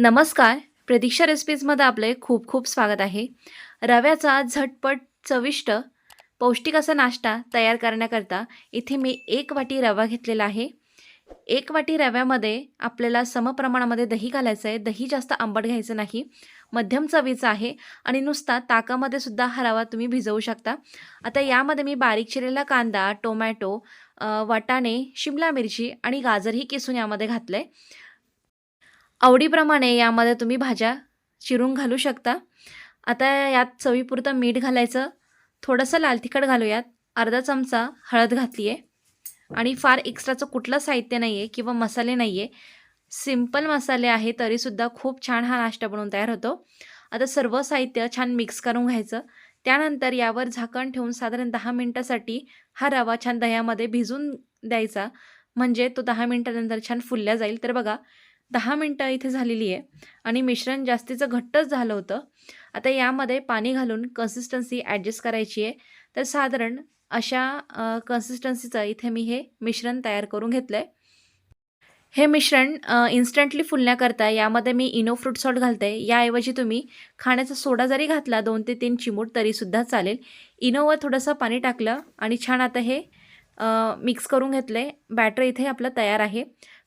नमस्कार. प्रतीक्षा रेसिपीजमध्ये आपले खूप खूप स्वागत आहे. रव्याचा झटपट चविष्ट पौष्टिक असा नाश्ता तयार करण्याकरता इथे मी एक वाटी रवा घेतलेला आहे. एक वाटी रव्यामध्ये आपल्याला समप्रमाणामध्ये दही घालायचं आहे दही जास्त आंबट घ्यायचं नाही. मध्यम चवीचं आहे आणि नुसता ताकामध्ये सुद्धा हा रवा तुम्ही भिजवू शकता. आता यामध्ये मी बारीक चिरलेला कांदा टोमॅटो वाटाणे शिमला मिरची आणि गाजरही किसून यामध्ये घातलं आहे आवडीप्रमाणे यामध्ये तुम्ही भाज्या चिरून घालू शकता. आता यात चवीपुरतं मीठ घालायचं. थोडंसं लाल तिखट घालूयात. अर्धा चमचा हळद घातली आहे आणि फार एक्स्ट्राचं कुठलं साहित्य नाही आहे किंवा मसाले नाही आहे सिंपल मसाले आहे तरीसुद्धा खूप छान हा नाश्ता बनवून तयार होतो. आता सर्व साहित्य छान मिक्स करून घ्यायचं. त्यानंतर यावर झाकण ठेवून साधारण दहा मिनटासाठी हा रवा छान दह्यामध्ये भिजून द्यायचा. म्हणजे तो दहा मिनटानंतर छान फुलल्या जाईल. तर बघा दहा मिनटं इथे झालेली आहे. आणि मिश्रण जास्तीचं घट्टच झालं होतं. आता यामध्ये पाणी घालून कन्सिस्टन्सी ॲडजस्ट करायची आहे. तर साधारण अशा कन्सिस्टन्सीचं इथे मी हे मिश्रण तयार करून घेतलं आहे हे मिश्रण इन्स्टंटली फुलण्याकरता यामध्ये मी इनो फ्रूट सॉल्ट घालते. याऐवजी तुम्ही खाण्याचा सोडा जरी घातला दोन ते तीन चिमूट तरीसुद्धा चालेल. इनोवर थोडंसं पाणी टाकलं आणि छान आता हे मिक्स करून घेतले बॅटर इथे आपलं तयार आहे.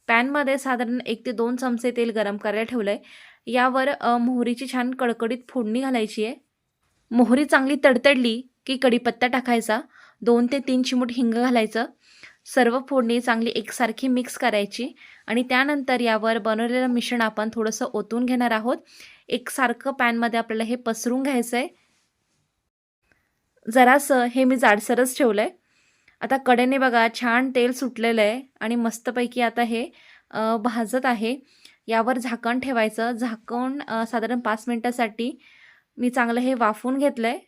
पॅनमध्ये साधारण एक ते दोन चमचे तेल गरम करायला ठेवलं आहे यावर मोहरीची छान कडकडीत फोडणी घालायची आहे. मोहरी चांगली तडतडली की कढीपत्ता टाकायचा. दोन ते तीन चिमूट हिंग घालायचं. सर्व फोडणी चांगली एकसारखी मिक्स करायची आणि त्यानंतर यावर बनवलेलं मिश्रण आपण थोडंसं ओतून घेणार आहोत. एकसारखं पॅनमध्ये आपल्याला हे पसरून घ्यायचं आहे जरासं हे मी जाडसरच ठेवलं आहे आता कडेने बघा छान तेल सुटलेलं आहे आणि मस्तपैकी आता हे भाजत आहे. यावर झाकण ठेवायचं. झाकण साधारण पाच मिनटासाठी मी चांगलं हे वाफवून घेतलं आहे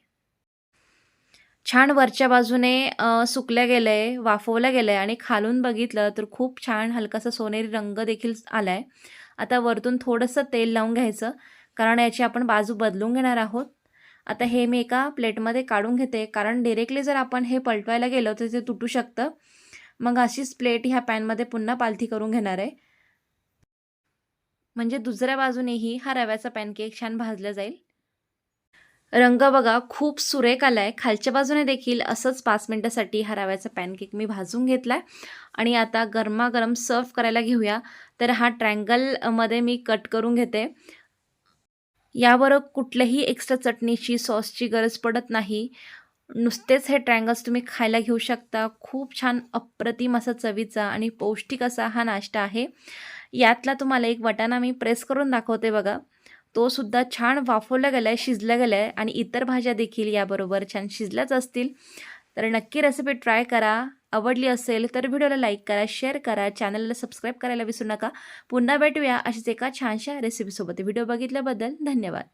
छान वरच्या बाजूने सुकलं गेलं आहे वाफवलं गेलं आहे आणि खालून बघितलं तर खूप छान हलकासा सोनेरी रंग देखील आला आहे आता वरतून थोडंसं तेल लावून घ्यायचं. कारण याची आपण बाजू बदलून घेणार आहोत. आता हे मी एका प्लेटमध्ये काढून घेते. कारण डिरेक्टली जर आपण हे पलटवायला गेलो तर ते तुटू शकतं. मग अशीच प्लेट ह्या पॅनमध्ये पुन्हा पालथी करून घेणार आहे. म्हणजे दुसऱ्या बाजूनेही हा रव्याचा पॅनकेक छान भाजला जाईल. रंग बघा खूप सुरेख आला आहे खालच्या बाजूने देखील असंच पाच मिनटासाठी हा रव्याचा पॅनकेक मी भाजून घेतला आहे आणि आता गरमागरम सर्व करायला घेऊया. तर हा ट्रँगलमध्ये मी कट करून घेते. यावर कुठल्याही एक्स्ट्रा चटणीची सॉसची गरज पडत नाही. नुसतेच हे ट्रँगल्स तुम्ही खायला घेऊ शकता. खूप छान अप्रतिम असा चवीचा आणि पौष्टिक असा हा नाश्ता आहे. यातला तुम्हाला एक वटाणा मी प्रेस करून दाखवते बघा. तो सुद्धा छान वाफवला गेला आहे शिजला गेला आहे आणि इतर भाज्या देखील याबरोबर छान शिजल्याच असतील. तर नक्की रेसिपी ट्राय करा. आवडली असेल तर व्हिडिओला लाईक करा शेअर करा चॅनलला सबस्क्राईब करायला विसरू नका. पुन्हा भेटूया अशीच एका छानशा रेसिपीसोबत. व्हिडिओ बघितल्याबद्दल धन्यवाद.